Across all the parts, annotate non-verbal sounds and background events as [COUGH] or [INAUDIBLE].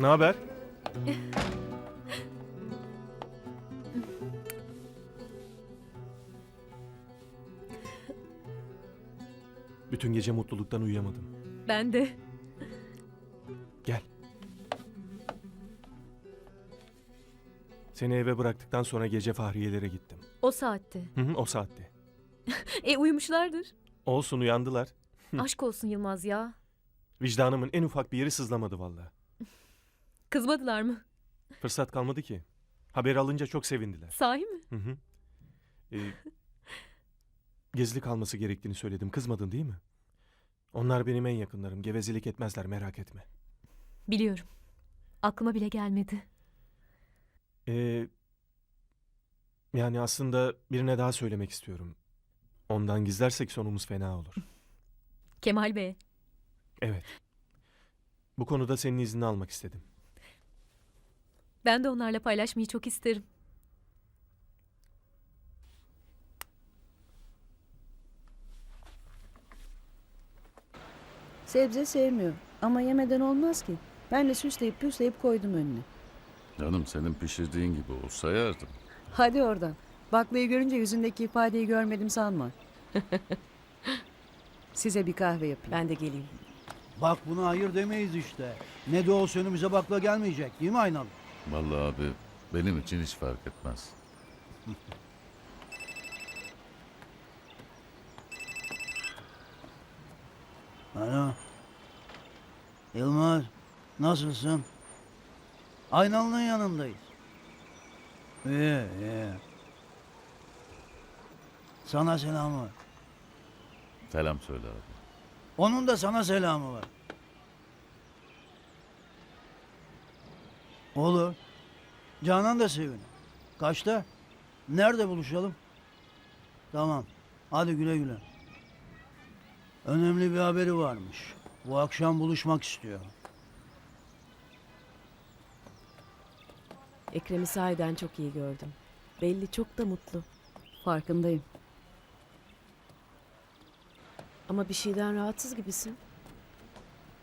Ne haber? Bütün gece mutluluktan uyuyamadım. Ben de. Gel. Seni eve bıraktıktan sonra gece Fahriye'lere gittim. O saatte. Hı hı, o saatte. [LAUGHS] E uyumuşlardır. Olsun uyandılar. Aşk olsun Yılmaz ya. Vicdanımın en ufak bir yeri sızlamadı valla. Kızmadılar mı? Fırsat kalmadı ki. Haber alınca çok sevindiler. Sahi mi? Hı hı. Ee, gizli kalması gerektiğini söyledim. Kızmadın değil mi? Onlar benim en yakınlarım. Gevezelik etmezler merak etme. Biliyorum. Aklıma bile gelmedi. Ee, yani aslında birine daha söylemek istiyorum. Ondan gizlersek sonumuz fena olur. Kemal Bey. Evet. Bu konuda senin iznini almak istedim. Ben de onlarla paylaşmayı çok isterim. Sebze sevmiyor ama yemeden olmaz ki. Ben de süsleyip püsleyip koydum önüne. Canım senin pişirdiğin gibi olsa yerdim. Hadi oradan. Baklayı görünce yüzündeki ifadeyi görmedim sanma. [LAUGHS] Size bir kahve yapayım. Ben de geleyim. Bak buna hayır demeyiz işte. Ne de olsa önümüze bakla gelmeyecek değil mi Aynalı? Vallahi abi benim için hiç fark etmez. [LAUGHS] Alo. Yılmaz nasılsın? Aynalı'nın yanındayız. İyi iyi. Sana selamı var. Selam söyle abi. Onun da sana selamı var. Olur. Canan da sevinir. Kaçta? Nerede buluşalım? Tamam. Hadi güle güle. Önemli bir haberi varmış. Bu akşam buluşmak istiyor. Ekrem'i sahiden çok iyi gördüm. Belli çok da mutlu. Farkındayım. Ama bir şeyden rahatsız gibisin.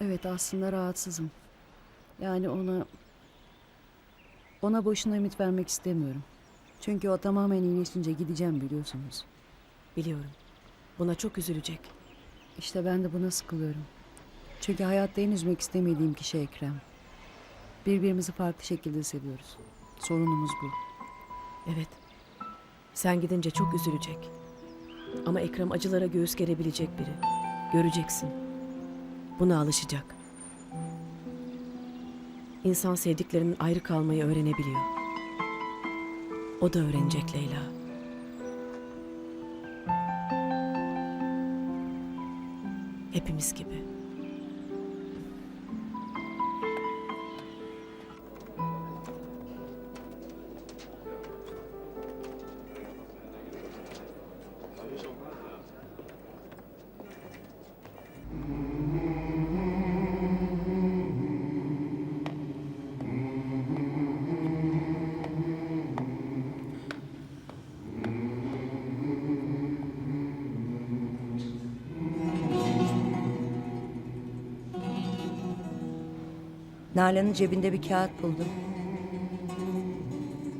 Evet aslında rahatsızım. Yani ona... Ona boşuna ümit vermek istemiyorum. Çünkü o tamamen iyileşince gideceğim biliyorsunuz. Biliyorum. Buna çok üzülecek. İşte ben de buna sıkılıyorum. Çünkü hayatta en üzmek istemediğim kişi Ekrem. Birbirimizi farklı şekilde seviyoruz. Sorunumuz bu. Evet. Sen gidince çok üzülecek. Ama Ekrem acılara göğüs gerebilecek biri. Göreceksin. Buna alışacak. İnsan sevdiklerinin ayrı kalmayı öğrenebiliyor. O da öğrenecek Leyla. Hepimiz gibi. Nalan'ın cebinde bir kağıt buldum.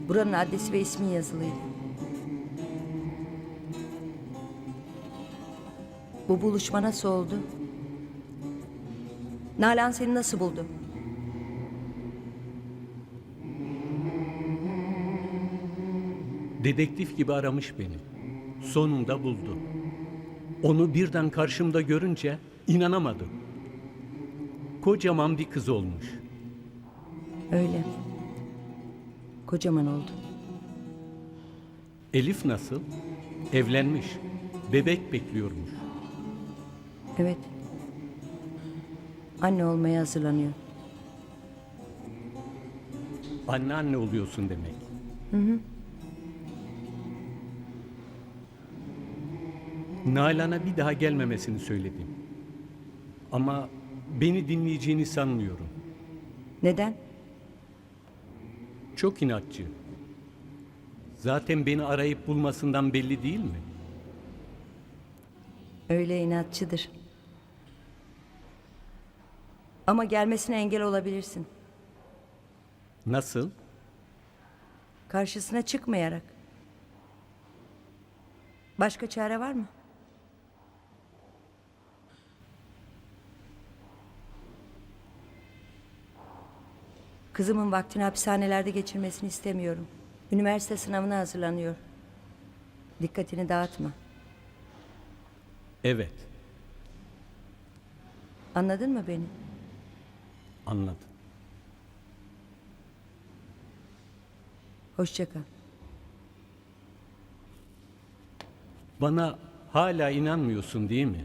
Buranın adresi ve ismi yazılıydı. Bu buluşma nasıl oldu? Nalan seni nasıl buldu? Dedektif gibi aramış beni. Sonunda buldu. Onu birden karşımda görünce inanamadım. Kocaman bir kız olmuş. Öyle. Kocaman oldu. Elif nasıl? Evlenmiş. Bebek bekliyormuş. Evet. Anne olmaya hazırlanıyor. Anneanne oluyorsun demek. Nalan'a bir daha gelmemesini söyledim. Ama beni dinleyeceğini sanmıyorum. Neden? Çok inatçı. Zaten beni arayıp bulmasından belli değil mi? Öyle inatçıdır. Ama gelmesine engel olabilirsin. Nasıl? Karşısına çıkmayarak. Başka çare var mı? Kızımın vaktini hapishanelerde geçirmesini istemiyorum. Üniversite sınavına hazırlanıyor. Dikkatini dağıtma. Evet, Anladın mı beni? anladım. Hoşça kal. Bana hala inanmıyorsun değil mi?